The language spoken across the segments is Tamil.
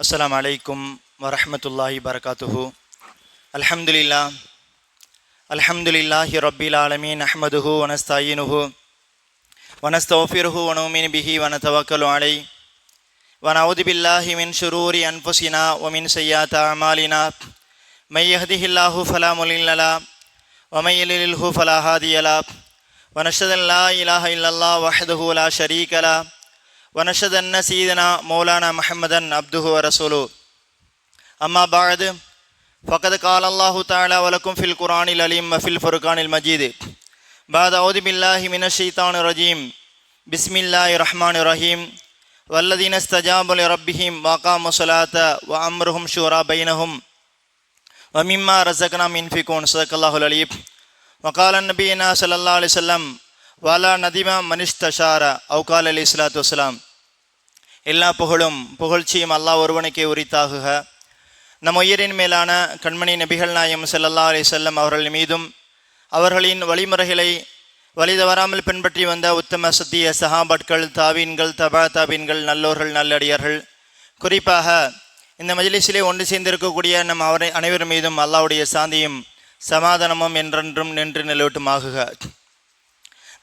السلام عليكم ورحمة الله وبركاته. الحمد لله. الحمد لله رب العالمين نحمده ونستعينه ونستغفره ونؤمن به ونتوكل عليه. ونعوذ بالله من شرور أنفسنا ومن سيئات أعمالنا. من يهده الله فلا مضل له ومن يضلله فلا هادي له. ونشهد أن لا إله إلا الله وحده لا شريك له. ونشهد أن سيدنا مولانا محمدا عبده ورسوله. أما بعد فقد قال الله تعالى ولكم في القرآن العليم وفي الفرقان المجيد بعد أعوذ بالله من الشيطان الرجيم. بسم الله الرحمن الرحيم. والذين استجابوا لربهم وقاموا الصلاة وأمرهم شورى بينهم. ومما رزقناهم ينفقون صدق الله العليم وقال النبينا صلى الله عليه وسلم வாலா நதிமா மனிஷ்தஷாரா அவுகால் அலி இஸ்லாத்து வலாம் எல்லா புகழும் புகழ்ச்சியும் அல்லாஹ் ஒருவனுக்கே உரித்தாகுக. நம் உயிரின் மேலான கண்மணி நபிகள் நாயம் செல்லல்லா அலி செல்லம் அவர்கள் மீதும் அவர்களின் வழிமுறைகளை வழித வராமல் பின்பற்றி வந்த உத்தம சத்திய சஹாபட்கள் தாவீன்கள் தபா தாபீன்கள் நல்லோர்கள் நல்லடியார்கள். குறிப்பாக இந்த மஜிலிஸிலே ஒன்று சேர்ந்திருக்கக்கூடிய நம் அவரை அனைவர் மீதும் அல்லாவுடைய சாந்தியும் சமாதானமும் என்றென்றும் நின்று நிலவட்டுமாகுக.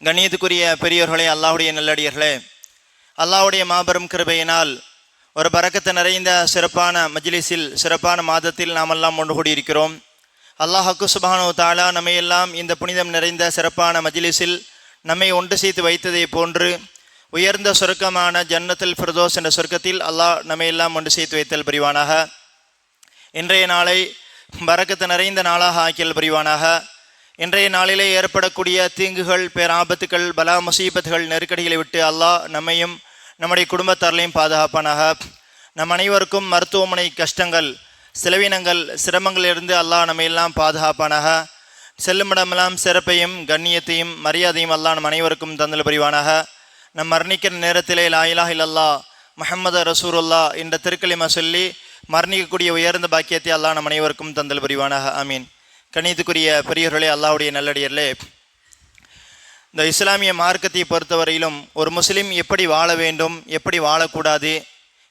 கண்ணியத்துக்குரிய பெரியோர்களே அல்லாஹுடைய நல்லடியர்களே அல்லாஹ்வுடைய மாபெரும் கிருபையினால் ஒரு பறக்கத்து நிறைந்த சிறப்பான மஜ்லிஸில் சிறப்பான மாதத்தில் நாம் எல்லாம் ஒன்று கூடியிருக்கிறோம். அல்லாஹக்கு சுபானோ தாலா நம்மையெல்லாம் இந்த புனிதம் நிறைந்த சிறப்பான மஜ்லிஸில் நம்மை ஒன்று சேர்த்து வைத்ததை போன்று உயர்ந்த சொர்க்கமான ஜன்னத்தில் ஃபிர்தோஸ் என்ற சொர்க்கத்தில் அல்லாஹ் நம்மையெல்லாம் ஒன்று சேர்த்து வைத்தல் புரிவானாக. இன்றைய நாளை பறக்கத்து நிறைந்த நாளாக ஆக்கியல் புரிவானாக. இன்றைய நாளிலே ஏற்படக்கூடிய தீங்குகள் பேராபத்துகள் பலா முசீபத்துகள் நெருக்கடிகளை விட்டு அல்லாஹ் நம்மையும் நம்முடைய குடும்பத்தார்களையும் பாதுகாப்பானாக. நம் அனைவருக்கும் மருத்துவமனை கஷ்டங்கள் செலவினங்கள் சிரமங்களிலிருந்து அல்லாஹ் நம்மை எல்லாம் பாதுகாப்பானாக. செல்லுமிடமெல்லாம் சிறப்பையும் கண்ணியத்தையும் மரியாதையும் அல்லாஹ் நம் அனைவருக்கும் தந்தல் புரிவானாக. நம் மரணிக்கிற நேரத்திலே லாயிலா இல்லல்லா முஹம்மது ரசூருல்லா என்ற திருக்கலிமா சொல்லி மரணிக்கக்கூடிய உயர்ந்த பாக்கியத்தை அல்லாஹ் நம் அனைவருக்கும் தந்தல் புரிவானாக. அமீன் கணித்துக்குரிய பெரியவர்களே அல்லாவுடைய நல்லடியர்களே இந்த இஸ்லாமிய மார்க்கத்தை பொறுத்தவரையிலும் ஒரு முஸ்லீம் எப்படி வாழ வேண்டும் எப்படி வாழக்கூடாது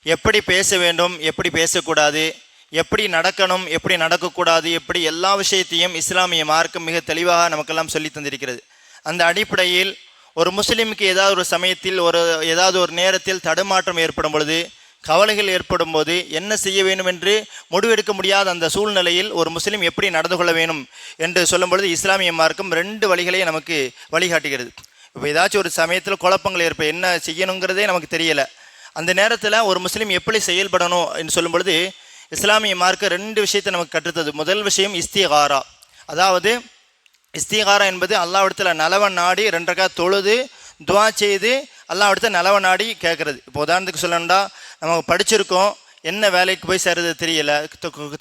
எப்படி பேச வேண்டும் எப்படி பேசக்கூடாது எப்படி நடக்கணும் எப்படி நடக்கக்கூடாது எப்படி எல்லா விஷயத்தையும் இஸ்லாமிய மார்க்கம் மிக தெளிவாக நமக்கெல்லாம் சொல்லி தந்திருக்கிறது. அந்த அடிப்படையில் ஒரு முஸ்லீமுக்கு ஏதாவது ஒரு சமயத்தில் ஒரு ஏதாவது ஒரு நேரத்தில் தடுமாற்றம் ஏற்படும் பொழுது கவலைகள் ஏற்படும் போது என்ன செய்ய வேண்டும் என்று முடிவெடுக்க முடியாத அந்த சூழ்நிலையில் ஒரு முஸ்லீம் எப்படி நடந்து கொள்ள வேண்டும் என்று சொல்லும் பொழுது இஸ்லாமிய மார்க்கம் ரெண்டு வழிகளை நமக்கு வழிகாட்டுகிறது. இப்போ ஏதாச்சும் ஒரு சமயத்தில் குழப்பங்கள் ஏற்ப என்ன செய்யணுங்கிறதே நமக்கு தெரியலை. அந்த நேரத்தில் ஒரு முஸ்லீம் எப்படி செயல்படணும் என்று சொல்லும் பொழுது இஸ்லாமிய மார்க்க ரெண்டு விஷயத்தை நமக்கு கற்றுத்தது. முதல் விஷயம் இஸ்திகாரா. அதாவது இஸ்திகாரா என்பது அல்லாவிடத்தில் நலவன் நாடி ரெண்டரைக்கா தொழுது துவா செய்து அல்லாவிடத்தில் நலவன் நாடி கேட்குறது இப்போ உதாரணத்துக்கு சொல்லணும்டா நம்ம படிச்சிருக்கோம் என்ன வேலைக்கு போய் சேருறது தெரியல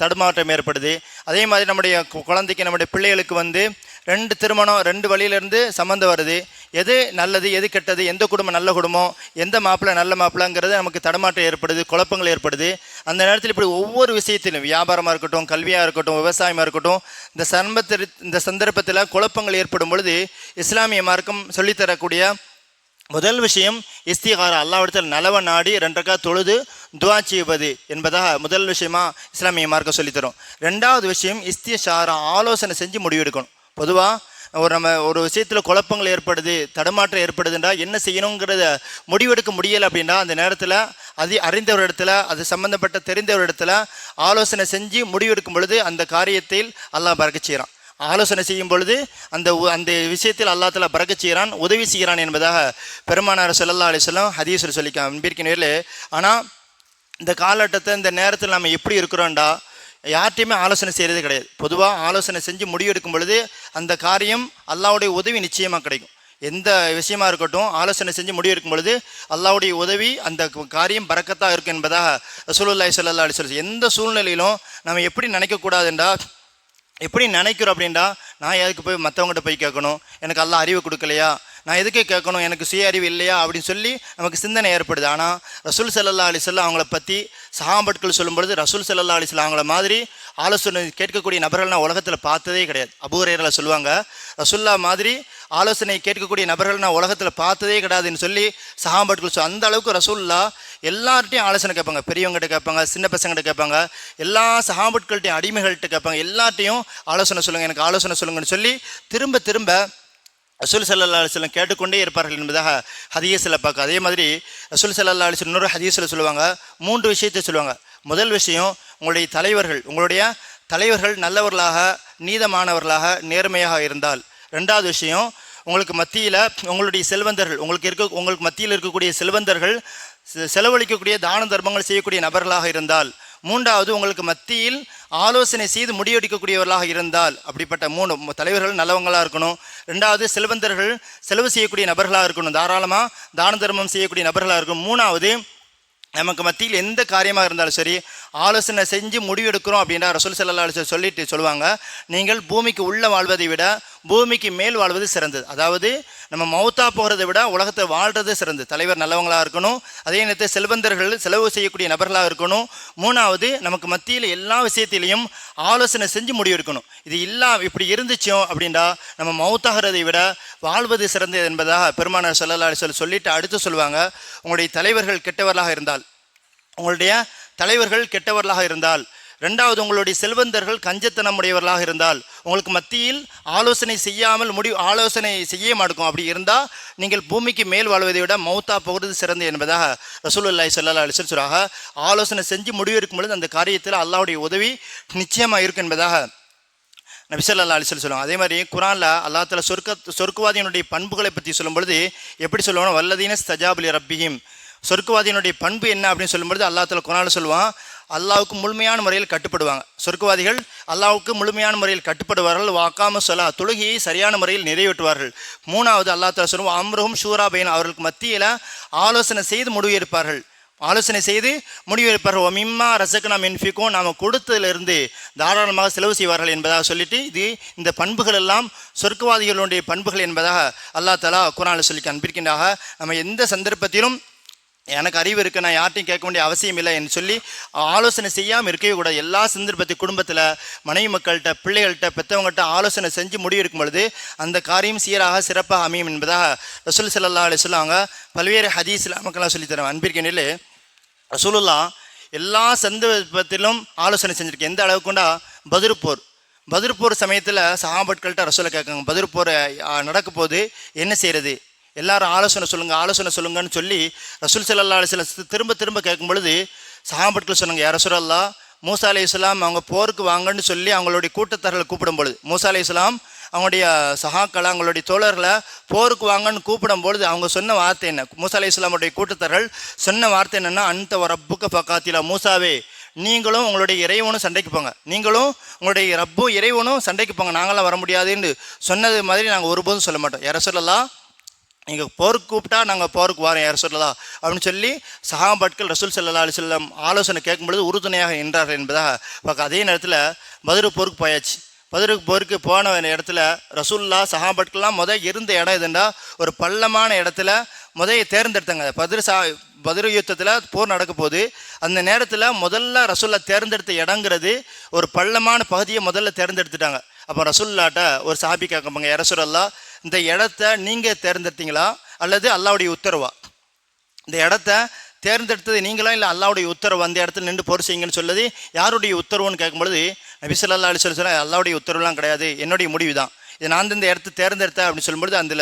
தடுமாற்றம் ஏற்படுது. அதே மாதிரி நம்முடைய குழந்தைக்கு நம்முடைய பிள்ளைகளுக்கு வந்து ரெண்டு திருமணம் ரெண்டு வழியிலேருந்து சம்மந்தம் வருது. எது நல்லது எது கெட்டது எந்த குடும்பம் நல்ல குடும்பம் எந்த மாப்பிள்ளை நல்ல மாப்பிள்ளைங்கிறது நமக்கு தடமாற்றம் ஏற்படுது குழப்பங்கள் ஏற்படுது. அந்த நேரத்தில் இப்படி ஒவ்வொரு விஷயத்திலும் வியாபாரமாக இருக்கட்டும் கல்வியாக இருக்கட்டும் விவசாயமாக இருக்கட்டும் இந்த சம்பத்தில் இந்த சந்தர்ப்பத்தில் குழப்பங்கள் ஏற்படும் பொழுது இஸ்லாமிய மார்க்கம் சொல்லித்தரக்கூடிய முதல் விஷயம் இஸ்திகாரா. அல்லாவிடத்தில் நலவ நாடி ரெண்டக்கா தொழுது துவா செய்வது என்பதாக முதல் விஷயமா இஸ்லாமிய மார்க்கம் சொல்லித்தரும். ரெண்டாவது விஷயம் இஸ்திஷாரா ஆலோசனை செஞ்சு முடிவெடுக்கணும். பொதுவாக ஒரு நம்ம ஒரு விஷயத்தில் குழப்பங்கள் ஏற்படுது தடுமாற்றம் ஏற்படுதுன்றா என்ன செய்யணுங்கிறத முடிவெடுக்க முடியலை அப்படின்னா அந்த நேரத்தில் அது ஒரு இடத்துல அது சம்மந்தப்பட்ட தெரிந்த ஒரு இடத்துல ஆலோசனை செஞ்சு முடிவெடுக்கும் பொழுது அந்த காரியத்தில் அல்லாஹ் பறக்க செய்கிறான். ஆலோசனை செய்யும் பொழுது அந்த உ- அந்த விஷயத்தில் அல்லாஹ் பறக்க செய்கிறான் உதவி செய்கிறான் என்பதாக பெருமானார் ஸல்லல்லாஹு அலைஹி வஸல்லம் சொல்லிக்கலாம் சொல்லிக்க அன்பிற்கினர்களே ஆனால் இந்த காலகட்டத்தை இந்த நேரத்தில் நம்ம எப்படி இருக்கிறோம்டா யார்ட்டையுமே ஆலோசனை செய்கிறது கிடையாது. பொதுவாக ஆலோசனை செஞ்சு முடிவெடுக்கும் பொழுது அந்த காரியம் அல்லாவுடைய உதவி நிச்சயமாக கிடைக்கும். எந்த விஷயமா இருக்கட்டும் ஆலோசனை செஞ்சு முடிவெடுக்கும் பொழுது அல்லாவுடைய உதவி அந்த காரியம் பறக்கத்தாக இருக்கும் என்பதாக ரசூலுல்லாஹி சொல்லல்லா அலி எந்த சூழ்நிலையிலும் நம்ம எப்படி நினைக்கக்கூடாதுன்றா எப்படி நினைக்கிறோம் அப்படின்டா நான் எதுக்கு போய் மற்றவங்ககிட்ட போய் கேட்கணும்? எனக்கு எல்லாம் அறிவு கொடுக்கலையா? நான் எதுக்கு கேட்கணும்? எனக்கு சுய அறிவு இல்லையா? அப்படின்னு சொல்லி நமக்கு சிந்தனை ஏற்படுது. ஆனால் ரசூல் செல்லல்லா அலிஸ்லாம் அவங்கள பற்றி சகாம்பட்கள் சொல்லும்பொழுது ரசூல் சல்லல்லா அலிஸ்லாம் அவங்கள மாதிரி ஆலோசனை கேட்கக்கூடிய நபர்கள் நான் உலகத்தில் பார்த்ததே கிடையாது. அபூரையரில் சொல்லுவாங்க ரசுல்லா மாதிரி ஆலோசனை கேட்கக்கூடிய நபர்கள் நான் உலகத்தில் பார்த்ததே கிடையாதுன்னு சொல்லி சகாம்பட்கள் சொல் அந்த அளவுக்கு ரசூல்லா எல்லார்ட்டையும் ஆலோசனை கேட்பாங்க. பெரியவங்ககிட்ட கேட்பாங்க சின்ன பசங்கள்கிட்ட கேட்பாங்க எல்லா சகாபட்கள்கிட்டையும் அடிமைகள்கிட்ட கேட்பாங்க. எல்லார்ட்டையும் ஆலோசனை சொல்லுங்கள் எனக்கு ஆலோசனை சொல்லுங்கன்னு சொல்லி திரும்ப திரும்ப ரசூல் சல்லா அலிஸ்லம் கேட்டுக்கொண்டே இருப்பார்கள் என்பதாக ஹதீஸில் பார்க்க. அதே மாதிரி ரசூல் சல்லா அலிஸ்லம் இன்னொரு ஹதீஸில் சொல்லுவாங்க. மூன்று விஷயத்தை சொல்லுவாங்க. முதல் விஷயம் உங்களுடைய தலைவர்கள் உங்களுடைய தலைவர்கள் நல்லவர்களாக நீதமானவர்களாக நேர்மையாக இருந்தால். ரெண்டாவது விஷயம் உங்களுக்கு மத்தியில் உங்களுடைய செல்வந்தர்கள் உங்களுக்கு இருக்க உங்களுக்கு மத்தியில் இருக்கக்கூடிய செல்வந்தர்கள் செலவழிக்கக்கூடிய தான தர்மங்கள் செய்யக்கூடிய நபர்களாக இருந்தால் மூன்றாவது உங்களுக்கு மத்தியில் ஆலோசனை செய்து முடிவெடுக்கக்கூடியவர்களாக இருந்தால் அப்படிப்பட்ட மூணு தலைவர்கள் நல்லவங்களாக இருக்கணும். ரெண்டாவது செல்வந்தர்கள் செலவு செய்யக்கூடிய நபர்களாக இருக்கணும். தாராளமாக தான தர்மம் செய்யக்கூடிய நபர்களாக இருக்கணும். மூணாவது நமக்கு மத்தியில் எந்த காரியமாக இருந்தாலும் சரி ஆலோசனை செஞ்சு முடிவெடுக்கிறோம் அப்படின்ற ரசூல் சல்லா சொல்லிட்டு சொல்லுவாங்க நீங்கள் பூமிக்கு உள்ளே வாழ்வதை விட பூமிக்கு மேல் வாழ்வது சிறந்தது. அதாவது நம்ம மௌத்தா போகிறத விட உலகத்தை வாழ்றது சிறந்தது. தலைவர் நல்லவங்களாக இருக்கணும். அதே நேரத்தில் செல்வந்தர்கள் செலவு செய்யக்கூடிய நபர்களாக இருக்கணும். மூணாவது நமக்கு மத்தியில் எல்லா விஷயத்திலையும் ஆலோசனை செஞ்சு முடிவெடுக்கணும். இது இல்லா இப்படி இருந்துச்சோம் அப்படின்னா நம்ம மௌத்தாகிறதை விட வாழ்வது சிறந்தது என்பதாக பெருமானார் சல்லா சொல்லி சொல்லிட்டு அடுத்து சொல்லுவாங்க. உங்களுடைய தலைவர்கள் கெட்டவர்களாக இருந்தால் உங்களுடைய தலைவர்கள் கெட்டவர்களாக இருந்தால் ரெண்டாவது உங்களுடைய செல்வந்தர்கள் கஞ்சத்தனமுடையவர்களாக இருந்தால் உங்களுக்கு மத்தியில் ஆலோசனை செய்யாமல் முடிவு ஆலோசனை செய்ய மாட்டோம். அப்படி இருந்தால் நீங்கள் பூமிக்கு மேல் வாழ்வதை விட மௌத்தா போகிறது சிறந்து என்பதாக ரசூலுல்லாஹி ஸல்லல்லாஹு அலைஹி ஆலோசனை செஞ்சு முடிவு இருக்கும் பொழுது அந்த காரியத்தில் அல்லாவுடைய உதவி நிச்சயமாக இருக்கும் என்பதாக நபிசல்லா அலிசல் சொல்லுவாங்க அதே மாதிரி குரானில் அல்லா தலா சொர்க்க சொர்க்கவாதியினுடைய பண்புகளை பற்றி சொல்லும் பொழுது எப்படி சொல்லுவாங்க வல்லதீன ஸ்தஜாபுலி ரப்பிஹிம். சொர்க்கவாதியினுடைய பண்பு என்ன அப்படின்னு சொல்லும்பொழுது அல்லா தலா குரானில் சொல்லுவான் அல்லாவுக்கு முழுமையான முறையில் கட்டுப்படுவாங்க. சொர்க்கவாதிகள் அல்லாவுக்கு முழுமையான முறையில் கட்டுப்படுவார்கள். வாக்காம சொல்லா தொழுகையை சரியான முறையில் நிறைவேற்றுவார்கள். மூணாவது அல்லா தலா சொல்லும் அம்ருஹும் ஷூராபைன் அவர்களுக்கு மத்தியில் ஆலோசனை செய்து முடிவெடுப்பார்கள். ஆலோசனை செய்து முடிவெடுப்பார்கள். ஒமிம்மா ரசக்கு நாம் இன்ஃபிக்கும் நாம் கொடுத்ததிலிருந்து தாராளமாக செலவு செய்வார்கள் என்பதாக சொல்லிட்டு இது இந்த பண்புகள் எல்லாம் சொர்க்கவாதிகளுடைய பண்புகள் என்பதாக அல்லாஹ் தலா குரானில் சொல்லி அன்பிருக்கின்றாக நம்ம எந்த சந்தர்ப்பத்திலும் எனக்கு அறிவு இருக்குது நான் யார்ட்டையும் கேட்க வேண்டிய அவசியம் இல்லை என்று சொல்லி ஆலோசனை செய்யாமல் இருக்கவே கூட எல்லா சந்தர்ப்பத்தை குடும்பத்தில் மனைவி மக்கள்கிட்ட பிள்ளைகள்கிட்ட பெற்றவங்கள்ட்ட ஆலோசனை செஞ்சு முடிவெடுக்கும் பொழுது அந்த காரியம் சீராக சிறப்பாக அமையும் என்பதாக ரசூல் ஸல்லல்லாஹு அலி சொல்லுவாங்க பல்வேறு ஹதீஸில் நமக்கெல்லாம் சொல்லித்தரேன் அன்பிற்கனில் ரசூலுல்லா எல்லா சந்தர்ப்பத்திலும் ஆலோசனை செஞ்சுருக்கேன் எந்த அளவுக்குண்டா பதிர்போர் பதிர்போர் சமயத்தில் சகாபட்கள்கிட்ட ரசூலை கேட்காங்க பதிர்போர் நடக்கும் நடக்க போது என்ன செய்கிறது எல்லாரும் ஆலோசனை சொல்லுங்க ஆலோசனை சொல்லுங்கன்னு சொல்லி ரசூல் ஸல்லல்லாஹு அலைஹி திரும்ப திரும்ப கேட்கும் பொழுது சஹாபட்கள் சொன்னாங்க யார் ரசூலல்லா மூசா அலி இஸ்லாம் அவங்க போருக்கு வாங்கன்னு சொல்லி அவங்களுடைய கூட்டத்தார்களை கூப்பிடும் பொழுது மூசா அலி இஸ்லாம் அவங்களுடைய சகாக்களை அவங்களுடைய தோழர்களை போருக்கு வாங்கன்னு கூப்பிடும் பொழுது அவங்க சொன்ன வார்த்தை என்ன? மூசா அலி இஸ்லாமுடைய கூட்டத்தார்கள் சொன்ன வார்த்தை என்னன்னா அந்த ரப்புக்க பக்காத்திலா மூசாவே நீங்களும் உங்களுடைய இறைவனும் சண்டைக்கு போங்க. நீங்களும் உங்களுடைய ரப்பும் இறைவனும் சண்டைக்கு போங்க. நாங்களாம் வர முடியாதுன்னு சொன்னது மாதிரி நாங்கள் ஒருபோதும் சொல்ல மாட்டோம். யார சொல்லலாம் நீங்கள் போருக்கு கூப்பிட்டா நாங்கள் போருக்கு வரோம் யார் சொல்லலாம் அப்படின்னு சொல்லி சஹாபாட்கள் ரசூல் சல்லா அலிசல்லம் ஆலோசனை கேட்கும்பொழுது உறுதுணையாக நின்றார்கள் என்பதாக பார்க்க அதே நேரத்தில் மதுரை போருக்கு போயாச்சு. மதுரை போருக்கு போன இடத்துல ரசூல்லா சஹாபாட்கள்லாம் முத இருந்த இடம் எதுண்டா ஒரு பள்ளமான இடத்துல முதைய தேர்ந்தெடுத்தாங்க. பதிரு சா பதிரு யுத்தத்தில் போர் நடக்க போகுது. அந்த நேரத்தில் முதல்ல ரசூல்லா தேர்ந்தெடுத்த இடங்கிறது ஒரு பள்ளமான பகுதியை முதல்ல தேர்ந்தெடுத்துட்டாங்க. அப்போ ரசூல்லாட்ட ஒரு சாபி கேட்கப்பாங்க இரசுரல்லா இந்த இடத்த நீங்கள் தேர்ந்தெடுத்தீங்களா? அல்லது அல்லாவுடைய உத்தரவா? இந்த இடத்த தேர்ந்தெடுத்தது நீங்களா? இல்லை அல்லாவுடைய உத்தரவு அந்த இடத்துல நின்று போர் செய்யுங்கன்னு சொல்லது யாருடைய உத்தரவுன்னு கேட்கும்பொழுது நபி அலி அலைஹி அல்லாவுடைய உத்தரவுலாம் கிடையாது. என்னுடைய முடிவு தான் இதை நான் இந்த இடத்த தேர்ந்தெடுத்தேன் அப்படின்னு சொல்லும்பொழுது அந்த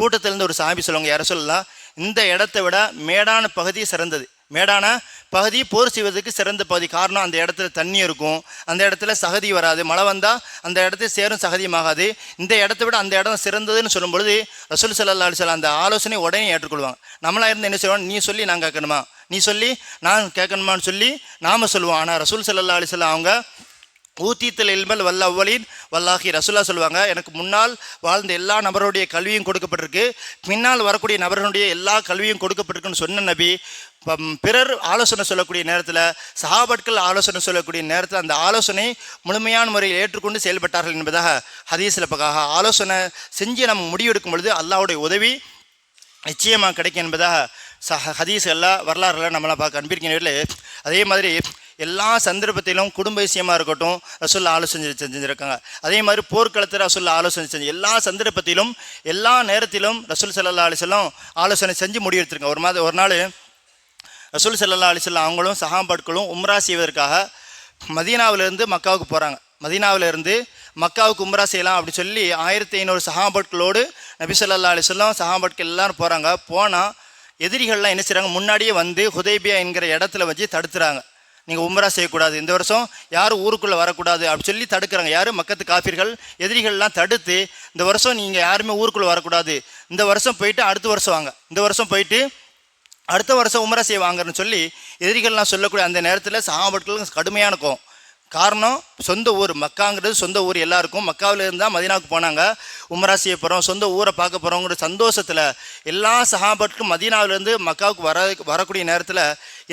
கூட்டத்திலேருந்து ஒரு சாமி சொல்லுவாங்க யார சொல்லலாம் இந்த இடத்த விட மேடான பகுதி சிறந்தது. மேடான பகுதி போர் செய்வதற்கு சிறந்த பகுதி. காரணம் அந்த இடத்துல தண்ணி இருக்கும். அந்த இடத்துல சகதி வராது. மழை வந்தால் அந்த இடத்துல சேரும் சகதியுமாகாது. இந்த இடத்த விட அந்த இடம் சிறந்ததுன்னு சொல்லும்பொழுது ரசூல் சல்லா அலிஸ்லாம் அந்த ஆலோசனை உடனே ஏற்றுக்கொள்வாங்க. நம்மளாக இருந்து என்ன செய்வோம்? நீ சொல்லி நான் கேட்கணுமா? நீ சொல்லி நான் கேட்கணுமான்னு சொல்லி நாம சொல்லுவோம். ஆனால் ரசூல் சல்லா அலிஸ்லாம் அவங்க ஊத்தீத்தல் இல்மல் வல்ல அவ்வளின். வல்லாஹி ரசுல்லா சொல்லுவாங்க எனக்கு முன்னால் வாழ்ந்த எல்லா நபருடைய கல்வியும் கொடுக்கப்பட்டிருக்கு. பின்னால் வரக்கூடிய நபர்களுடைய எல்லா கல்வியும் கொடுக்கப்பட்டிருக்குன்னு சொன்ன நபி பம், பிறர் ஆலோசனை சொல்லக்கூடிய நேரத்தில் சஹாபட்கள் ஆலோசனை சொல்லக்கூடிய நேரத்தில் அந்த ஆலோசனை முழுமையான முறையில் ஏற்றுக்கொண்டு செயல்பட்டார்கள் என்பதாக ஹதீஸில் பக்காக ஆலோசனை செஞ்சு நம்ம முடிவெடுக்கும் பொழுது அல்லாவுடைய உதவி நிச்சயமாக கிடைக்கும் என்பதாக ச ஹதீஸ் எல்லா வரலாறுல நம்மளாம் பார்க்க அன்பிருக்கிறீர்களே அதே மாதிரி எல்லா சந்தர்ப்பத்திலும் குடும்ப விஷயமா இருக்கட்டும் ரசூல் ஆலோசனை செஞ்சுருக்காங்க செஞ்சிருக்காங்க. அதே மாதிரி போர்க்களத்தில் ரசூல்லா ஆலோசனை செஞ்சு எல்லா சந்தர்ப்பத்திலும் எல்லா நேரத்திலும் ரசூல் சல்லா அலிசல்லாம் ஆலோசனை செஞ்சு முடிவெடுத்திருக்காங்க ஒரு மாதிரி ஒரு நாள் ரசூல் சல்லா அலிசல்லாம் அவங்களும் சஹாம்பாட்களும் உம்ரா செய்வதற்காக மதீனாவிலிருந்து மக்காவுக்கு போகிறாங்க மதீனாவிலிருந்து மக்காவுக்கு உம்ரா செய்யலாம் அப்படி சொல்லி ஆயிரத்தி ஐநூறு சஹாம்பாட்களோடு நபி சொல்லா அலைஹி வஸல்லம் எல்லாரும் போகிறாங்க போனால் எதிரிகள்லாம் என்ன செய்கிறாங்க முன்னாடியே வந்து ஹுதைபியா என்கிற இடத்துல வச்சு தடுத்துறாங்க. நீங்கள் உம்ரா செய்யக்கூடாது. இந்த வருஷம் யாரும் ஊருக்குள்ளே வரக்கூடாது அப்படின்னு சொல்லி தடுக்கிறாங்க. யாரும் மக்கத்து காப்பீர்கள் எதிரிகள்லாம் தடுத்து இந்த வருஷம் நீங்கள் யாருமே ஊருக்குள்ளே வரக்கூடாது. இந்த வருஷம் போயிட்டு அடுத்த வருஷம் வாங்க. இந்த வருஷம் போயிட்டு அடுத்த வருஷம் உம்ரா செய்வாங்கன்னு சொல்லி எதிரிகள்லாம் சொல்லக்கூடிய அந்த நேரத்தில் சஹாபாட்களுக்கு கடுமையான கோவம் காரணம் சொந்த ஊர் மக்காங்கிறது சொந்த ஊர் எல்லாருக்கும். மக்காவில் இருந்தால் மதீனாவுக்கு போனாங்க. உமராசியை செய்ய போகிறோம் சொந்த ஊரை பார்க்க போகிறோங்கிற சந்தோஷத்தில் எல்லா சஹாபாட்களும் மதீனாவிலேருந்து மக்காவுக்கு வர வரக்கூடிய நேரத்தில்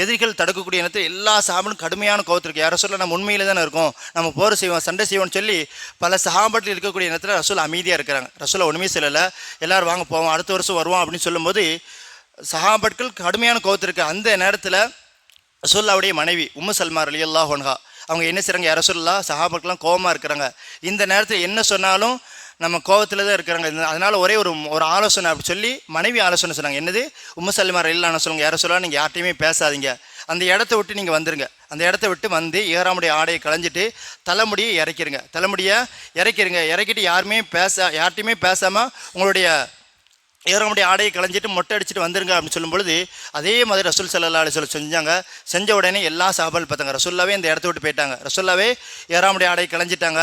எதிரிகள் தடுக்கக்கூடிய நேரத்தில் எல்லா சகாபனும் கடுமையான கோவத்திற்கு யாரை சொல்ல நம்ம உண்மையில் தானே இருக்கோம். நம்ம போர் செய்வோம் சண்டை செய்வோம்னு சொல்லி பல சகாபட்டில் இருக்கக்கூடிய நேரத்தில் ரசூல் அமைதியாக இருக்கிறாங்க. ரசூலை ஒன்றுமே சொல்லலை எல்லாரும் வாங்க போவோம் அடுத்த வருஷம் வருவோம் அப்படின்னு சொல்லும்போது சகாபட்கள் கடுமையான கோவத்திற்கு அந்த நேரத்தில் ரசூல்லாவுடைய மனைவி உம்மு சல்மார் அலி அல்லாஹ் ஒன்ஹா அவங்க என்ன செய்கிறாங்க யார சொல்லா சஹாபாக்கெல்லாம் கோபமாக இருக்கிறாங்க. இந்த நேரத்தில் என்ன சொன்னாலும் நம்ம கோவத்தில் தான் இருக்கிறாங்க. அதனால் ஒரே ஒரு ஒரு ஆலோசனை அப்படி சொல்லி மனைவி ஆலோசனை சொன்னாங்க. என்னது? உம்மு இல்லைன்னு இல்லான்னு சொல்லுங்க யார சொல்லலாம் நீங்கள் யார்ட்டையுமே பேசாதீங்க. அந்த இடத்த விட்டு நீங்கள் வந்துருங்க. அந்த இடத்த விட்டு வந்து ஏறாமுடைய ஆடையை களைஞ்சிட்டு தலைமுடியை இறக்கிருங்க. தலைமுடியை இறக்கிருங்க. இறக்கிட்டு யாருமே பேச யார்ட்டையுமே பேசாமல் உங்களுடைய ஏறமுடைய ஆடையை களைஞ்சிட்டு மொட்டை அடிச்சுட்டு வந்துருங்க அப்படின்னு சொல்லும்பொழுது அதே மாதிரி ரசூல் சல்லா அலி சொல்ல செஞ்சாங்க. செஞ்ச உடனே எல்லா சாபால் பார்த்தாங்க. ரசூல்லாவே இந்த இடத்த விட்டு போயிட்டாங்க. ரசூல்லாவே ஏறாமுடைய ஆடையை களைஞ்சிட்டாங்க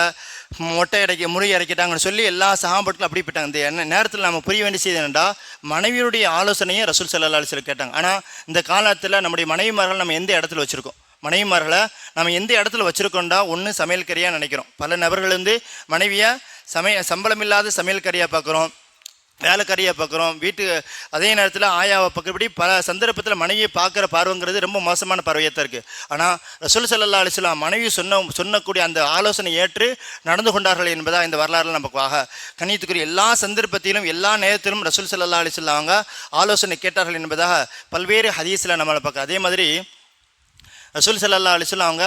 மொட்டை அடைக்க முறி இறக்கிட்டாங்கன்னு சொல்லி எல்லா சகாபாட்களும் அப்படி போயிட்டாங்க. இந்த என்ன நேரத்தில் நம்ம புரிய வேண்டிய செய்தி என்னென்னா மனைவியுடைய ஆலோசனையை ரசூல் சல்லா அலி சொல்லி கேட்டாங்க. ஆனால் இந்த காலத்தில் நம்முடைய மனைவிமார்கள் நம்ம எந்த இடத்துல வச்சுருக்கோம்? மனைவிமார்களை நம்ம எந்த இடத்துல வச்சுருக்கோண்டா ஒன்று சமையல்கறியாக நினைக்கிறோம். பல நபர்கள் வந்து மனைவியை சமய சம்பளம் இல்லாத சமையல்கறியாக பார்க்குறோம். வேலைக்காரியை பார்க்குறோம். வீட்டு அதே நேரத்தில் ஆயாவை பார்க்குறபடி பல சந்தர்ப்பத்தில் மனைவியை பார்க்குற பார்வைங்கிறது ரொம்ப மோசமான பார்வையாக தான் இருக்குது ஆனால் ரசூல் சல்லா அலிஸ்லாம் மனைவி சொன்ன சொன்னக்கூடிய அந்த ஆலோசனை ஏற்று நடந்து கொண்டார்கள் என்பதா இந்த வரலாறுல நமக்கு ஆக கணியத்துக்குரிய எல்லா சந்தர்ப்பத்திலும் எல்லா நேரத்திலும் ரசூல் சல்லா அலிஸ்லாம் அவங்க ஆலோசனை கேட்டார்கள் என்பதாக பல்வேறு ஹதீஸில் நம்மளை பார்க்க அதே மாதிரி ரசூல் சல்லா அலிஸ்லாம் அவங்க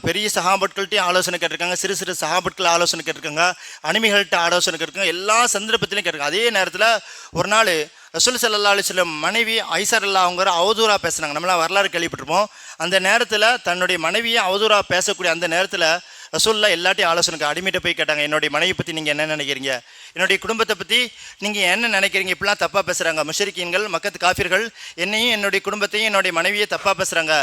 பெரிய சகாபட்கள்கிட்டையும் ஆலோசனை கேட்டிருக்காங்க சிறு சிறு சகாபட்கள் ஆலோசனை கேட்டிருக்காங்க அனிமிகள்கிட்ட ஆலோசனை கேட்டிருக்காங்க எல்லா சந்தர்ப்பத்திலையும் கேட்டிருக்காங்க. அதே நேரத்தில் ஒரு நாள் ரசூல் சல்லா அலிஸ்லம் மனைவி ஐசர் அல்லா அவங்க அவதூறா பேசுனாங்க. நம்மளாம் வரலாறு கேள்விப்பட்டிருப்போம். அந்த நேரத்தில் தன்னுடைய மனைவியை அவதூறா பேசக்கூடிய அந்த நேரத்தில் ரசூல்லா எல்லாத்தையும் ஆலோசனைக்கு அடிமைட்ட போய் கேட்டாங்க என்னுடைய மனைவி பற்றி நீங்கள் என்ன நினைக்கிறீங்க? என்னுடைய குடும்பத்தை பற்றி நீங்கள் என்ன நினைக்கிறீங்க? இப்படிலாம் தப்பாக பேசுகிறாங்க முஷரிக்கீன்கள் மக்கத்து காஃபிர்கள் என்னையும் என்னுடைய குடும்பத்தையும் என்னுடைய மனைவியை தப்பாக பேசுகிறாங்க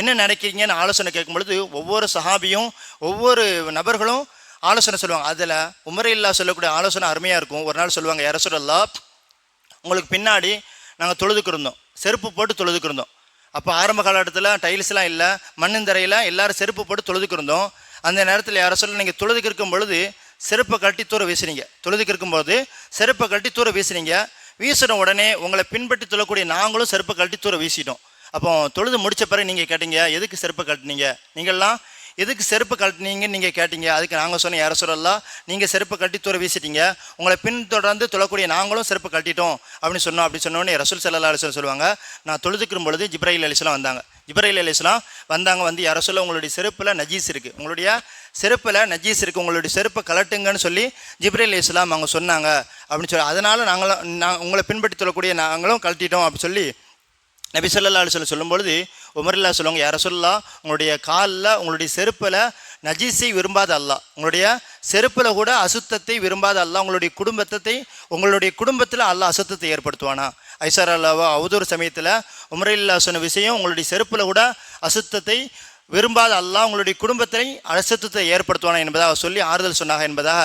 என்ன நினைக்கிறீங்கன்னு ஆலோசனை கேட்கும்பொழுது ஒவ்வொரு சஹாபியும் ஒவ்வொரு நபர்களும் ஆலோசனை சொல்லுவாங்க. அதில் உமரையில்லா சொல்லக்கூடிய ஆலோசனை அருமையாக இருக்கும். ஒரு நாள் சொல்லுவாங்க யார சொல்லலாம் உங்களுக்கு பின்னாடி நாங்கள் தொழுதுக்கிருந்தோம் செருப்பு போட்டு தொழுதுக்கிருந்தோம் அப்போ ஆரம்ப காலகட்டத்தில் டைல்ஸ்லாம் இல்லை மண்ணுந்தரையில் எல்லாரும் செருப்பு போட்டு தொழுதுக்கிருந்தோம் அந்த நேரத்தில் யாரை சொல்ல நீங்கள் தொழுதுக்கு இருக்கும் பொழுது செருப்பை கழட்டி தூர வீசுனீங்க. தொழுதுக்கு இருக்கும்போது செருப்பை கட்டி தூர வீசுனீங்க. வீசின உடனே உங்களை பின்பற்றி தொழக்கூடிய நாங்களும் செருப்பை கழட்டி தூர வீசிட்டோம். அப்போ தொழுது முடித்த பிறகு நீங்கள் கேட்டீங்க எதுக்கு செருப்பை கட்டினீங்க நீங்கள்லாம் எதுக்கு செருப்பு கட்டினீங்கன்னு நீங்கள் கேட்டீங்க. அதுக்கு நாங்கள் சொன்ன யார சொல்லலாம் நீங்கள் செருப்பு கட்டி தூர வீசிட்டீங்க. உங்களை பின்தொடர்ந்து தொழக்கூடிய நாங்களும் செருப்பு கட்டிட்டோம் அப்படின்னு சொன்னோம். அப்படி சொன்னோடனே ரசூல் சல்லா அலிஸ்லாம் சொல்லுவாங்க. நான் தொழுதுக்கும் பொழுது ஜிப்ராயில் அலிஸ்லாம் வந்தாங்க. ஜிப்ராயில் அலிஸ்லாம் வந்தாங்க வந்து யார சொல்ல உங்களுடைய செருப்பில் நஜீஸ் இருக்குது உங்களுடைய செருப்பில் நஜீஸ் இருக்குது உங்களுடைய செருப்பை கலட்டுங்கன்னு சொல்லி ஜிப்ராயில் இஸ்லாம் அவங்க சொன்னாங்க அப்படின்னு சொல்லி அதனால் நாங்களும் நான் உங்களை பின்பற்றி சொல்லக்கூடிய நாங்களும் கழட்டிட்டோம் அப்படின்னு சொல்லி நபி சொல்லா அலி வஸல்லம் சொல்லும்பொழுது உமரில்லா சொல்லுவாங்க யார சொல்லலாம் உங்களுடைய காலில் உங்களுடைய செருப்பில் நஜீஸை விரும்பாத அல்லாஹ். உங்களுடைய செருப்பில் கூட அசுத்தத்தை விரும்பாத அல்லாஹ். உங்களுடைய குடும்பத்தை உங்களுடைய குடும்பத்தில் அல்லா அசுத்தத்தை ஏற்படுத்துவானா? ஐசார் அல்லாவோ அவதூறு சமயத்தில் உமரில்லா சொன்ன விஷயம் உங்களுடைய செருப்பில் கூட அசுத்தத்தை விரும்பாத அல்லாஹ் உங்களுடைய குடும்பத்தை அசுத்தத்தை ஏற்படுத்துவானா என்பதாக சொல்லி ஆறுதல் சொன்னாங்க என்பதாக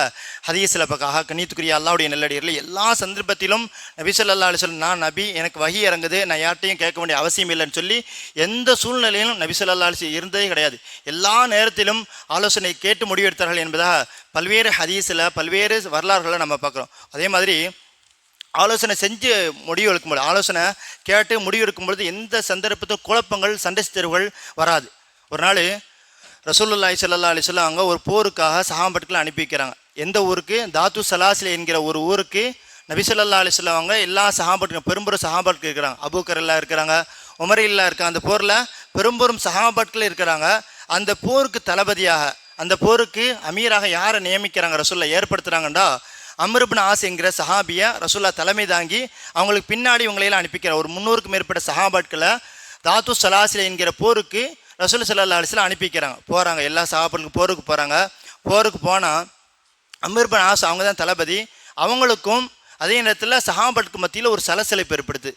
ஹதீஸில் பக்காக கண்ணியத்துக்குரிய அல்லாவுடைய நெல்லடியர்கள் எல்லா சந்தர்ப்பத்திலும் நபி சொல்லா அலைஹி நான் நபி எனக்கு வகி இறங்குது நான் யார்ட்டையும் கேட்க வேண்டிய அவசியம் இல்லைன்னு சொல்லி எந்த சூழ்நிலையிலும் நபி சொல்லா அலைஹி இருந்ததே கிடையாது. எல்லா நேரத்திலும் ஆலோசனை கேட்டு முடிவெடுத்தார்கள் என்பதாக பல்வேறு ஹதீஸில் பல்வேறு வரலாறுகளை நம்ம பார்க்குறோம். அதே மாதிரி ஆலோசனை செஞ்சு முடிவு எடுக்கும்போது ஆலோசனை கேட்டு முடிவு எடுக்கும் பொழுது எந்த சந்தர்ப்பத்திலும் குழப்பங்கள் சண்டை சித்தர்வுகள் வராது. ஒரு நாள் ரசூலுல்லாஹி ஸல்லல்லாஹு அலைஹி அங்கே ஒரு போருக்காக சஹாபட்களை அனுப்பி வைக்கிறாங்க எந்த ஊருக்கு? தாத்து சலாசில் என்கிற ஒரு ஊருக்கு நபிசல்லா ஸல்லல்லாஹு அவங்க எல்லா சகாம்பட்டுக்கும் பெரும்பெரும் சகாம்பட்டுக்கு இருக்கிறாங்க. அபூக்கர் எல்லாம் இருக்கிறாங்க உமரில்லா இருக்காங்க. அந்த போரில் பெரும்பெரும் சஹாபட்கள் இருக்கிறாங்க. அந்த போருக்கு தளபதியாக அந்த போருக்கு அமீராக யாரை நியமிக்கிறாங்க ரசூலில் ஏற்படுத்துகிறாங்கண்டா அம்ருபின் ஆஸ் என்கிற சஹாபியை ரசூல்லா தலைமை தாங்கி அவங்களுக்கு பின்னாடி இவங்களையெல்லாம் அனுப்பிக்கிறார். ஒரு முந்நூறுக்கும் மேற்பட்ட சஹாபாட்களை தாத்து சலாசில என்கிற போருக்கு ரசூல் சல்லா அலிஸ்லாம் அனுப்பிக்கிறாங்க. போகிறாங்க எல்லா சகாபாக்களுக்கும் போருக்கு போகிறாங்க போருக்கு போனால் அமிர்பன் ஆஸ் அவங்க தான் தளபதி. அவங்களுக்கும் அதே நேரத்தில் சஹாபத்துக்கு மத்தியில் ஒரு சலசலப்பு ஏற்படுது.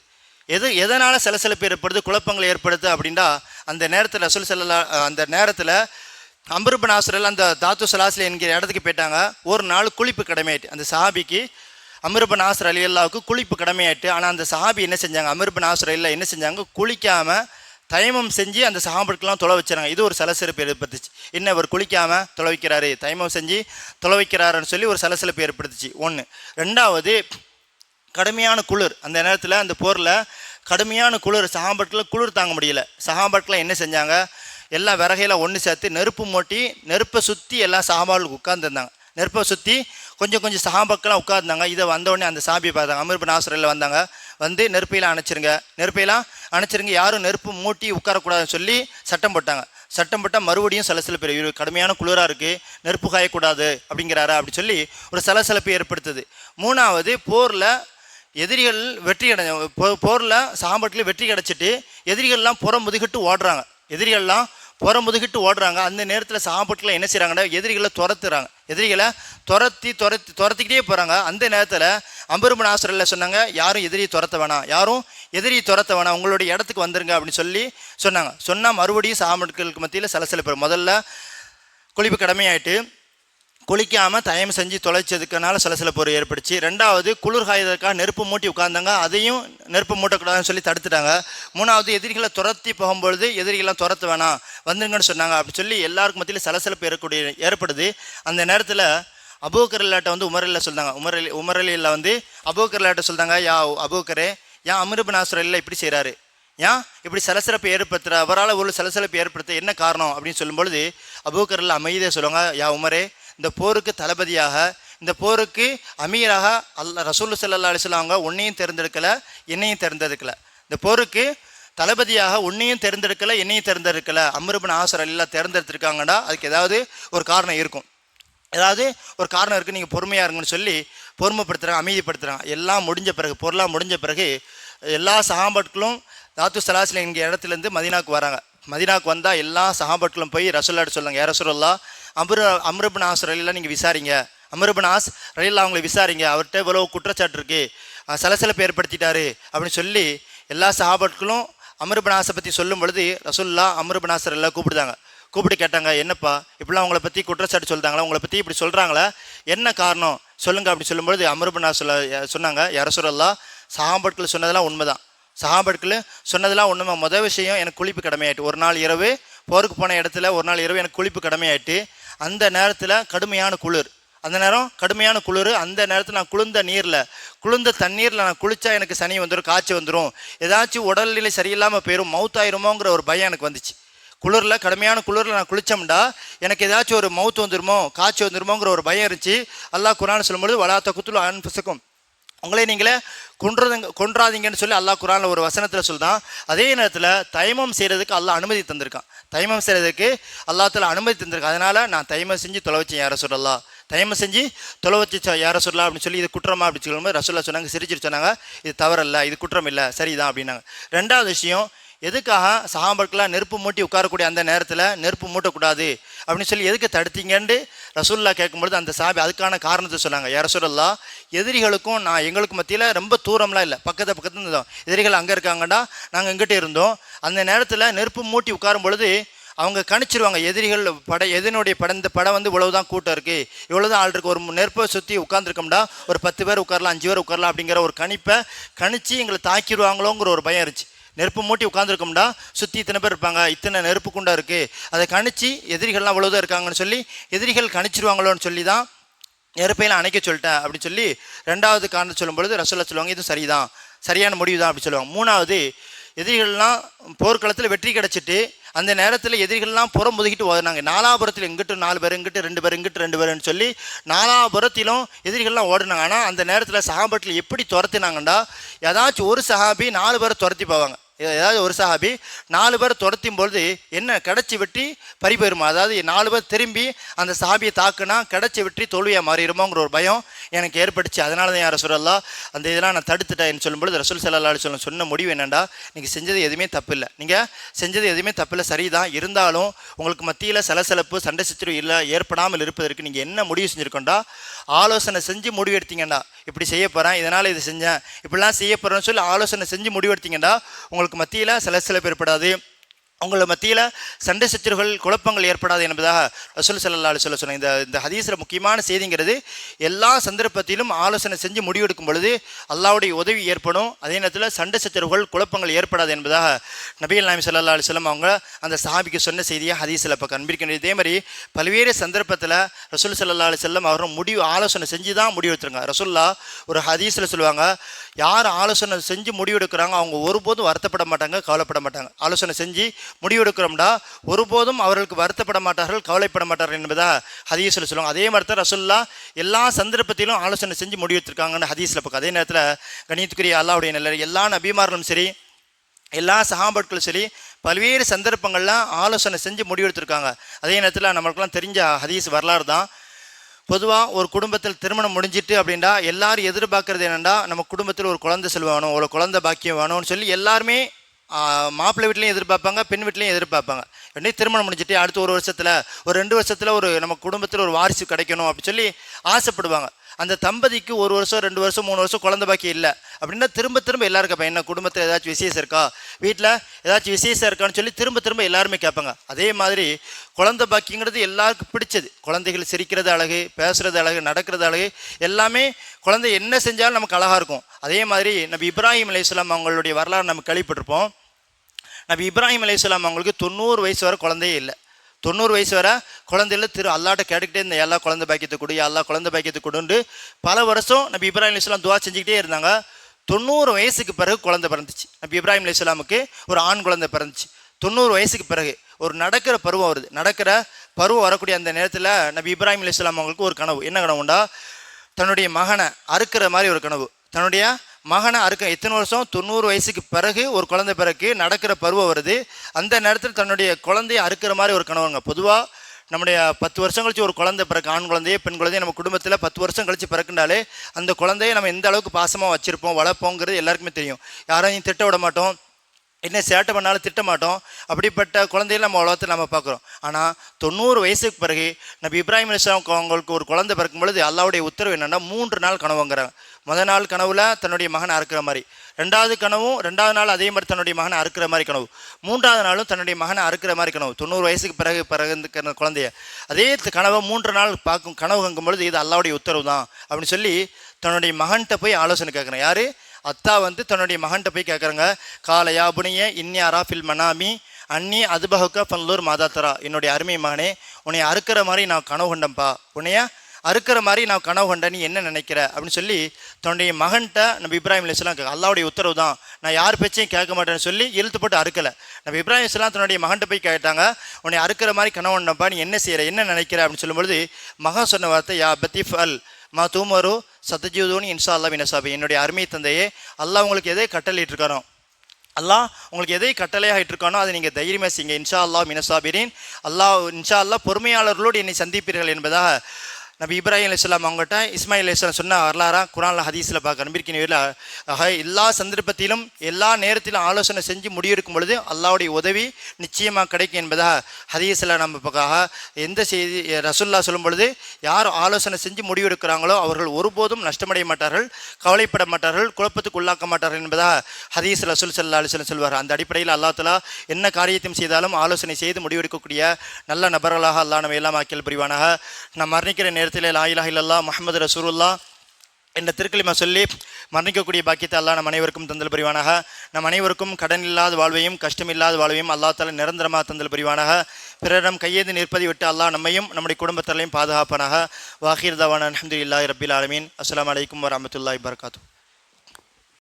எது எதனால் சலசலப்பு ஏற்படுது? குழப்பங்கள் ஏற்படுது அப்படின்னா அந்த நேரத்தில் ரசூல் சல்லா அந்த நேரத்தில் அம்பருபன் ஆசுரல் அந்த தாத்து சலாசில் என்கிற இடத்துக்கு போயிட்டாங்க. ஒரு நாள் குளிப்பு கடமையாயிட்டு அந்த சஹாபிக்கு அமிர்பன் ஆசர் அலி அல்லாவுக்கு குளிப்பு கடமையாயிட்டு ஆனால் அந்த சஹாபி என்ன செஞ்சாங்க? அமிர்பன் ஆசர் அல்லா என்ன செஞ்சாங்க? குளிக்காமல் தயமம் செஞ்சு அந்த சஹாபத்துக்கெல்லாம் தொலை வச்சுறாங்க இது ஒரு சலசிறப்பு ஏற்படுத்துச்சு. என்ன அவர் குளிக்காமல் தொலை வைக்கிறாரு? தயமம் செஞ்சு தொலை வைக்கிறாருன்னு சொல்லி ஒரு சலசிறப்பு ஏற்படுத்துச்சு. ஒன்று ரெண்டாவது கடுமையான குளிர். அந்த நேரத்தில் அந்த போரில் கடுமையான குளிர். சஹாபட்டில் குளிர் தாங்க முடியல. சஹாபட்டில் என்ன செஞ்சாங்க? எல்லாம் விறகையில் ஒன்று சேர்த்து நெருப்பு மூட்டி நெருப்பை சுற்றி எல்லா சஹாபாளுக்கு உட்காந்துருந்தாங்க நெருப்பை சுற்றி கொஞ்சம் கொஞ்சம் சஹாபாக்கெல்லாம் உட்கார்ந்தாங்க. இதை வந்தோடனே அந்த சாபியை பார்த்தாங்க. அமிர்பு நாசுரில் வந்தாங்க. வந்து நெருப்பையெல்லாம் அணைச்சிருங்க. நெருப்பையெல்லாம் அணைச்சிருங்க. யாரும் நெருப்பு மூட்டி உட்காரக்கூடாதுன்னு சொல்லி சட்டம் போட்டாங்க. சட்டம் போட்டால் மறுபடியும் சலசலப்பு இரு கடுமையான குளிராக இருக்குது நெருப்பு காயக்கூடாது அப்படிங்கிறாரு அப்படின்னு சொல்லி ஒரு சலசலப்பு ஏற்படுத்துது. மூணாவது போரில் எதிரிகள் வெற்றி அடை போ போரில் சாம்பட்டில் வெற்றி கிடச்சிட்டு எதிரிகள்லாம் புறம் முதுகிட்டு ஓடுறாங்க. எதிரிகள்லாம் புறம் முதுகிட்டு ஓடுறாங்க. அந்த நேரத்தில் சாம்பட்டில் என்ன செய்கிறாங்கன்னா எதிரிகளை துரத்துறாங்க. எதிரிகளை துரத்தி துரத்தி துரத்திக்கிட்டே போகிறாங்க அந்த நேரத்தில் அம்பருமன் ஆசிரியரில் சொன்னாங்க யாரும் எதிரியை துரத்த வேணாம். யாரும் எதிரி துரத்த வேணாம். உங்களுடைய இடத்துக்கு வந்துருங்க அப்படின்னு சொல்லி சொன்னாங்க. சொன்னால் மறுபடியும் சாமட்களுக்கு மத்தியில் சலசலப்பு. முதல்ல குளிப்பு கடமையாயிட்டு குளிக்காமல் தயம் செஞ்சு தொலைச்சதுக்கனால சலசலப்பு ஏற்படுச்சு. ரெண்டாவது குளிர் காயதற்காக நெருப்பு மூட்டி உட்கார்ந்தாங்க. அதையும் நெருப்பு மூட்டக்கூடாதுன்னு சொல்லி தடுத்துட்டாங்க. மூணாவது எதிரிகளை துரத்தி போகும்பொழுது எதிரிகள்லாம் துரத்த வேணாம் வந்துருங்கன்னு சொன்னாங்க. அப்படி சொல்லி எல்லாருக்கும் மத்தியில் சலசலப்பு ஏற்பக்கூடிய ஏற்படுது. அந்த நேரத்தில் அபூக்கர்லாட்ட வந்து உமரலில் சொல்றாங்க. உமரலி உமரலியில் வந்து அபூக்கர்லாட்ட சொல்றாங்க யா அபோக்கரே ஏன் அமிர்பநாசுரில் இப்படி செய்கிறாரு ஏன் இப்படி சலசலப்பை ஏற்படுத்துகிற அவரால் ஒரு சலசலப்பை ஏற்படுத்த என்ன காரணம்? அப்படின்னு சொல்லும்பொழுது அபோக்கரில் அமைதியாக சொல்லுவாங்க யா உமரே இந்த போருக்கு தளபதியாக இந்த போருக்கு அமீராக அல்ல ரசூல் சல்லா அலிஸ்லாம் அவங்க உன்னையும் தேர்ந்தெடுக்கலை என்னையும் தேர்ந்தெடுக்கலை. இந்த போருக்கு தளபதியாக உன்னையும் தேர்ந்தெடுக்கலை என்னையும் தேர்ந்தெடுக்கலை. அமிர்பன் ஆசர் எல்லாம் தேர்ந்தெடுத்திருக்காங்கன்னா அதுக்கு ஏதாவது ஒரு காரணம் இருக்கும். ஏதாவது ஒரு காரணம் இருக்குது நீங்கள் பொறுமையாக இருங்கன்னு சொல்லி பொறுமைப்படுத்துகிறாங்க அமைதிப்படுத்துகிறாங்க எல்லாம் முடிஞ்ச பிறகு பொருளாக முடிஞ்ச பிறகு எல்லா சகாபாட்களும் தாத்து சலாசில் என்கிற இடத்துலேருந்து மதினாக்கு வராங்க. மதினாக்கு வந்தால் எல்லா சகாபாட்களும் போய் ரசோல்லாட்டு சொல்லுங்கள் ஏ ரசோல்லா அமரு அம்ரபின் ஆஸ் ரயிலாம் நீங்கள் விசாரிங்க. அம்ருபின் ஆஸ் ரயிலில் அவங்களை விசாரிங்க. அவர்கிட்ட இவ்வளோ குற்றச்சாட்டு இருக்குது சலசலப்பு ஏற்படுத்திட்டாரு அப்படின்னு சொல்லி எல்லா சகாபாட்களும் அம்ருபின் பற்றி சொல்லும் பொழுது ரசுல்லா அம்ருபின் ஆசர் எல்லாம் கூப்பிடுதாங்க. கூப்பிட்டு கேட்டாங்க என்னப்பா இப்படிலாம் உங்களை பற்றி குற்றச்சாட்டு சொல்கிறாங்களா உங்களை பற்றி இப்படி சொல்கிறாங்களா என்ன காரணம்? சொல்லுங்கள் அப்படி சொல்லும்பொழுது அமருபனா சொல்ல சொன்னாங்க யாரசுரல்லா சஹாபட்கள் சொன்னதெல்லாம் உண்மைதான். சஹாபட்கள் சொன்னதெல்லாம் உண்மை. முதல் விஷயம் எனக்கு குளிப்பு கடமையாயிட்டு ஒரு நாள் இரவு போருக்கு போன இடத்துல ஒரு நாள் இரவு எனக்கு குளிப்பு கடமையாயிட்டு அந்த நேரத்தில் கடுமையான குளிர். அந்த நேரம் கடுமையான குளிர் அந்த நேரத்தில் நான் குளிர்ந்த நீரில் குளிர்ந்த தண்ணீரில் நான் குளித்தா எனக்கு சனி வந்துடும் காய்ச்சி வந்துடும் ஏதாச்சும் உடல்நிலை சரியில்லாமல் போயிடும் மவுத்தாயிருமோங்கிற ஒரு பயம் எனக்கு வந்துச்சு. குளிரில் கடுமையான குளிரில் நான் குளித்தோம்டா எனக்கு ஏதாச்சும் ஒரு மவுத்து வந்துருமோ காய்ச்சி வந்துருமோங்கிற ஒரு பயம் இருந்துச்சு. அல்லாஹ் குரான் சொல்லும்போது வளாத்த குத்துல அன்புசக்கும் உங்களே நீங்களே கொன்றது கொன்றாதீங்கன்னு சொல்லி அல்லாஹ் குரானில் ஒரு வசனத்தில் சொல்லுதான் அதே நேரத்தில் தைமம் செய்கிறதுக்கு அல்லாஹ் அனுமதி தந்திருக்கான். தைமம் செய்கிறதுக்கு அல்லாத்தில் அனுமதி தந்திருக்கான். அதனால் நான் தைமம் செஞ்சு தொலைவச்சேன் யாரை சொல்லலாம் தைமம் செஞ்சு தொலைவச்சு யாரை சொல்லலாம் அப்படின்னு சொல்லி இது குற்றமா அப்படின்னு சொல்லும்போது ரசோல்லா சொன்னாங்க சிரிச்சிட்டு சொன்னாங்க இது தவறல்ல இது குற்றம் இல்லை சரிதான் அப்படின்னாங்க. ரெண்டாவது விஷயம் எதுக்காக சஹாபட்களாக நெருப்பு மூட்டி உட்காரக்கூடிய அந்த நேரத்தில் நெருப்பு மூட்டக்கூடாது அப்படின்னு சொல்லி எதுக்கு தடுத்தீங்கன்னு ரசூல்லா கேட்கும்பொழுது அந்த சாபி அதுக்கான காரணத்தை சொன்னாங்க. யார சொல்லலா எதிரிகளுக்கும் நான் எங்களுக்கு மத்தியில் ரொம்ப தூரம்லாம் இல்லை. பக்கத்து பக்கத்து இருந்தோம் எதிரிகள் அங்கே இருக்காங்கடா நாங்கள் எங்கிட்ட இருந்தோம். அந்த நேரத்தில் நெருப்பு மூட்டி உட்காரும் பொழுது அவங்க கணிச்சிருவாங்க. எதிரிகள் படை எதினுடைய படம் இந்த படம் வந்து இவ்வளவு தான் கூட்டம் இருக்குது இவ்வளோ தான் ஆள் இருக்குது ஒரு நெருப்பை சுற்றி உட்காந்துருக்கோம்டா ஒரு பத்து பேர் உட்காரலாம் அஞ்சு பேர் உட்காரலாம் அப்படிங்கிற ஒரு கணிப்பை கணிச்சு எங்களை தாக்கிடுவாங்களோங்கிற ஒரு பயம் இருந்துச்சு. நெருப்பு மூட்டி உட்காந்துருக்கோம்டா சுற்றி இத்தனை பேர் இருப்பாங்க. இத்தனை நெருப்பு குண்டா இருக்குது அதை கணிச்சு எதிரிகள்லாம் அவ்வளோதான் இருக்காங்கன்னு சொல்லி எதிரிகள் கணிச்சிருவாங்களோன்னு சொல்லி தான் நெருப்பையெல்லாம் அணைக்க சொல்லிட்டேன் அப்படின்னு சொல்லி ரெண்டாவது காரணம் சொல்லும் பொழுது ரசோல்லா சொல்லுவாங்க இது சரிதான். சரியான முடிவு தான் அப்படி சொல்லுவாங்க. மூணாவது எதிரிகள்லாம் போர்க்களத்தில் வெற்றி கிடச்சிட்டு அந்த நேரத்தில் எதிரிகள்லாம் புறம் முதுகிட்டு ஓடினாங்க. நாலாபுரத்தில் எங்கிட்டு நாலு பேர் இங்கிட்டு ரெண்டு பேர் இங்கிட்டு ரெண்டு பேருன்னு சொல்லி நாலாபுரத்திலும் எதிரிகள்லாம் ஓடினாங்க. ஆனால் அந்த நேரத்தில் சஹாபத்தில் எப்படி துரத்தினாங்கண்டா ஏதாச்சும் ஒரு சஹாபி நாலு பேரை துரத்தி போவாங்க. ஏதாவது ஒரு சஹாபி நாலு பேர் துரத்தும் பொழுது என்ன கிடச்சி வெட்டி பறி அதாவது நாலு பேர் திரும்பி அந்த சஹாபியை தாக்குனா கிடச்சி வெட்டி தோல்வியாக மாறிடுமோங்கிற ஒரு பயம் எனக்கு ஏற்பட்டுச்சு. அதனால தான் யார் சொல்லலாம் அந்த இதெல்லாம் நான் தடுத்துட்டேன் சொல்லும்பொழுது ரசூல் சல்லா சொல்ல சொன்ன முடிவு என்னென்னா நீங்கள் செஞ்சது எதுவுமே தப்பு இல்லை நீங்கள் செஞ்சது எதுவுமே தப்பு இல்லை சரிதான். இருந்தாலும் உங்களுக்கு மத்தியில் சலசலப்பு சண்டை சித்திரம் இல்லை ஏற்படாமல் இருப்பதற்கு நீங்கள் என்ன முடிவு செஞ்சுருக்கோண்டா? ஆலோசனை செஞ்சு முடிவெடுத்தீங்கன்னா இப்படி செய்ய போகிறேன் இதனால் இது செஞ்சேன் இப்படிலாம் செய்ய போகிறேன்னு சொல்லி ஆலோசனை செஞ்சு முடிவெடுத்தீங்கன்னா உங்களுக்கு மத்தியில் சில சில பேர்படாது உங்களை மத்தியில் சண்டை சச்சரவுகள் குழப்பங்கள் ஏற்படாது என்பதாக ரசூல் சல்லா சொல்ல சொன்னாங்க. இந்த இந்த ஹதீஸில் முக்கியமான செய்திங்கிறது எல்லா சந்தர்ப்பத்திலும் ஆலோசனை செஞ்சு முடிவெடுக்கும் பொழுது அல்லாவுடைய உதவி ஏற்படும். அதே நேரத்தில் சண்டை சச்சரவுகள் குழப்பங்கள் ஏற்படாது என்பதாக நபிகள் நாமி சல்லா அலிஸ்லாம் அவங்க அந்த சஹாபிக்கு சொன்ன செய்தியை ஹதீஸில் இப்போ கண்பிடிக்கணும் இதே மாதிரி பல்வேறு சந்தர்ப்பத்தில் ரசூல் சல்லா அலி செல்லம் அவரும் முடிவு ஆலோசனை செஞ்சு தான் முடிவெடுத்துருங்க ரசூல்லா ஒரு ஹதீஸில் சொல்லுவாங்க யார் ஆலோசனை செஞ்சு முடிவெடுக்கிறாங்க அவங்க ஒருபோதும் வருத்தப்பட மாட்டாங்க கவலைப்பட மாட்டாங்க. ஆலோசனை செஞ்சு முடிவெடுக்கிறோம்டா. ஒருபோதும் அவர்களுக்கு வருத்தப்பட மாட்டார்கள் கவலைப்பட மாட்டார்கள் என்பதா ஹதீஸில் சொல்லுவாங்க. அதே மாதிரி தான் ரசுல்லா எல்லா சந்தர்ப்பத்திலும் ஆலோசனை செஞ்சு முடிவெடுத்திருக்காங்கன்னு ஹதீஸில் பக்கம் அதே நேரத்தில் கணித்துக்குரிய அல்லாவுடைய நல்ல எல்லா நபிமார்களும் சரி எல்லா சகாபட்களும் சரி பல்வேறு சந்தர்ப்பங்கள்லாம் ஆலோசனை செஞ்சு முடிவெடுத்திருக்காங்க அதே நேரத்தில் நம்மளுக்கெல்லாம் தெரிஞ்ச ஹதீஸ் வரலாறு தான். பொதுவாக ஒரு குடும்பத்தில் திருமணம் முடிஞ்சிட்டு அப்படின்னா எல்லாரும் எதிர்பார்க்கறது என்னென்னா நம்ம குடும்பத்தில் ஒரு குழந்தை செல்வம் வேணும் ஒரு குழந்தை பாக்கியம் வேணும்னு சொல்லி எல்லாருமே மாப்பிள்ளை வீட்லேயும் எதிர்பார்ப்பாங்க பெண் வீட்லேயும் எதிர்பார்ப்பாங்க. உடனே திருமணம் முடிஞ்சிட்டு அடுத்த ஒரு வருஷத்தில் ஒரு ரெண்டு வருஷத்தில் ஒரு நம்ம குடும்பத்தில் ஒரு வாரிசு கிடைக்கணும் அப்படின்னு சொல்லி ஆசைப்படுவாங்க. அந்த தம்பதிக்கு ஒரு வருஷம் ரெண்டு வருஷம் மூணு வருஷம் குழந்தை பாக்கி இல்லை. அப்படின்னா திரும்ப திரும்ப எல்லாரும் கேட்பாங்க என்ன குடும்பத்தில் ஏதாச்சும் விசேஷம் இருக்கா? வீட்டில் ஏதாச்சும் விசேஷம் இருக்கான்னு சொல்லி திரும்ப திரும்ப எல்லாருமே கேட்பாங்க. அதே மாதிரி குழந்தை பாக்கிங்கிறது எல்லாருக்கும் பிடிச்சது. குழந்தைகள் சிரிக்கிறது அழகு பேசுகிறது அழகு நடக்கிறது அழகு எல்லாமே குழந்தை என்ன செஞ்சாலும் நமக்கு அழகாக இருக்கும். அதே மாதிரி நம்ம இப்ராஹிம் அலையாம் அவங்களுடைய வரலாறு நம்ம கழிப்பட்டிருப்போம் நம்ம இப்ராஹிம் அலையாம் அவங்களுக்கு தொண்ணூறு வயசு வரை குழந்தையே இல்லை. தொண்ணூறு வயசு வர குழந்தையில திரு அல்லாட்ட கேட்டுக்கிட்டே இருந்த எல்லா குழந்தை பாக்கியத்தை கொடு எல்லா குழந்தை பாக்கியத்தை கொடுண்டு பல வருஷம் நபி இப்ராஹிம் இஸ்லாம் துவா செஞ்சுக்கிட்டே இருந்தாங்க. தொண்ணூறு வயசுக்கு பிறகு குழந்தை பிறந்துச்சு. நபி இப்ராஹிம் இஸ்லாமுக்கு ஒரு ஆண் குழந்தை பிறந்துச்சு. தொண்ணூறு வயசுக்கு பிறகு ஒரு நடக்கிற பருவம் வருது. நடக்கிற பருவம் வரக்கூடிய அந்த நேரத்தில் நபி இப்ராஹிம் இஸ்லாம் அவங்களுக்கு ஒரு கனவு. என்ன கனவுண்டா? தன்னுடைய மகனை அறுக்கிற மாதிரி ஒரு கனவு. தன்னுடைய மகனை அறுக்க எத்தனை வருஷம்? தொண்ணூறு வயசுக்கு பிறகு ஒரு குழந்தை பிறகு நடக்கிற பருவம் வருது. அந்த நேரத்தில் தன்னுடைய குழந்தையை அறுக்கிற மாதிரி ஒரு கணவங்க பொதுவாக நம்முடைய பத்து வருஷம் கழிச்சு ஒரு குழந்தை பிறகு ஆண் குழந்தையே பெண் குழந்தைய நம்ம குடும்பத்தில் பத்து வருஷம் கழிச்சு பிறக்குண்டாலே அந்த குழந்தைய நம்ம எந்த அளவுக்கு பாசமாக வச்சுருப்போம் வளர்ப்போங்கிறது எல்லாருக்குமே தெரியும். யாரையும் திட்ட விட மாட்டோம். என்ன சேட்டை பண்ணாலும் திட்ட மாட்டோம் அப்படிப்பட்ட குழந்தைகள் நம்ம உலகத்தில் நம்ம பார்க்குறோம். ஆனால் தொண்ணூறு வயசுக்கு பிறகு நம்ம இப்ராஹிம் அலிஸ்லாம் அவங்களுக்கு ஒரு குழந்தை பிறக்கும் பொழுது அல்லாவுடைய உத்தரவு என்னென்னா மூன்று நாள் கனவுங்கிறாங்க முதல் நாள் கனவுல தன்னுடைய மகனை அறுக்கிற மாதிரி. ரெண்டாவது கனவும் ரெண்டாவது நாள் அதே மாதிரி தன்னுடைய மகனை அறுக்கிற மாதிரி கனவு. மூன்றாவது நாளும் தன்னுடைய மகனை அறுக்கிற மாதிரி கனவு. தொண்ணூறு வயசுக்கு பிறகு பிறகு குழந்தைய. அதே கனவை மூன்று நாள் பார்க்கும் கனவு கங்கும் பொழுது இது அல்லாவுடைய உத்தரவு தான் அப்படின்னு சொல்லி தன்னுடைய மகன்கிட்ட போய் ஆலோசனை கேட்குறேன் யார்? அத்தா வந்து தன்னுடைய மகன்கிட்ட போய் கேட்குறாங்க காலையா புனிய இன்னியாரா ஃபில் மனாமி அன்னி அதுபகுக்கா பல்லூர் மாதாத்தரா என்னுடைய அருமை மகனே உன்னை அறுக்கிற மாதிரி நான் கனவு கொண்டேன்ப்பா உன்னைய அறுக்கிற மாதிரி நான் கனவு கொண்ட நீ என்ன நினைக்கிற? அப்படின்னு சொல்லி தன்னுடைய மகன்கிட்ட நம்ம இப்ராஹிம் இஸ்லாம் அல்லாவுடைய உத்தரவு தான். நான் யார் பேச்சையும் கேட்க மாட்டேன்னு சொல்லி இழுத்து போட்டு அறுக்கலை. நம்ம இப்ராஹிம் இஸ்லாம் தன்னுடைய மகன்கிட்ட போய் கேட்டாங்க உன்னை அறுக்கிற மாதிரி கனவு கொண்டப்பா நீ என்ன செய்கிற என்ன நினைக்கிற? அப்படின்னு சொல்லும்பொழுது மகன் சொன்ன வார்த்தை யா பத்தீஃப் அல் மா தூமரு சத்தஜீவதோனி இன்ஷா அல்லா வினசாபி என்னுடைய அருமை தந்தையே அல்லாஹ் உங்களுக்கு எதை கட்டளையிட்டிருக்காரோ அல்லாஹ் உங்களுக்கு எதை கட்டளையாக இருக்கானோ அதை நீங்கள் தைரியமாக செய்யுங்க. இன்ஷா அல்லா மினசாபிரின் அல்லாஹ் இன்ஷா அல்லா பொறுமையாளர்களோடு என்னை சந்திப்பீர்கள் என்பதாக நபி இப்ராஹிம் அலிஸ்லாம் அவங்ககிட்ட இஸ்மாயில் அலிஸ்லாம் சொன்ன வரலாறா குரானில் ஹதீஸில் பார்க்க நம்பிக்கையில் ஆக எல்லா சந்தர்ப்பத்திலும் எல்லா நேரத்திலும் ஆலோசனை செஞ்சு முடிவெடுக்கும் பொழுது அல்லாவுடைய உதவி நிச்சயமாக கிடைக்கும் என்பதாக ஹதீஸில் நம்ம பக்காக எந்த செய்தி ரசுல்லா சொல்லும் பொழுது யார் ஆலோசனை செஞ்சு முடிவெடுக்கிறாங்களோ அவர்கள் ஒருபோதும் நஷ்டமடைய மாட்டார்கள் கவலைப்பட மாட்டார்கள் குழப்பத்துக்கு உள்ளாக்க மாட்டார்கள் என்பதாக ஹதீஸ் ரசூல் சல்லா அலிஸ்லாம் சொல்வார். அந்த அடிப்படையில் அல்லா தலா என்ன காரியத்தையும் செய்தாலும் ஆலோசனை செய்து முடிவெடுக்கக்கூடிய நல்ல நபர்களாக அல்லா நம்ம எல்லாம் ஆக்கியல் புரிவானாக. நான் மரணிக்கிற நேரத்தில் லாயிலாக இல்லல்லா முகமது ரசூருல்லா இந்த திருக்களிமா சொல்லி மரணிக்கக்கூடிய பாக்கியத்தை அல்லா நம் அனைவருக்கும் தந்தல் புரிவானாக. நம் அனைவருக்கும் கடன் இல்லாத வாழ்வையும் கஷ்டம் இல்லாத வாழ்வையும் அல்லா தால நிரந்தரமாக தந்தல் புரிவானாக. பிறரிடம் கையேந்து நிற்பதை விட்டு அல்லாஹ் நம்மையும் நம்முடைய குடும்பத்திலையும் பாதுகாப்பானாக. வாஹீர் தவான் அஹமது இல்லாஹி ரபில் ஆலமீன். அஸ்லாம் வலைக்கம் வரமத்துல்லாய் பர்காத்தூ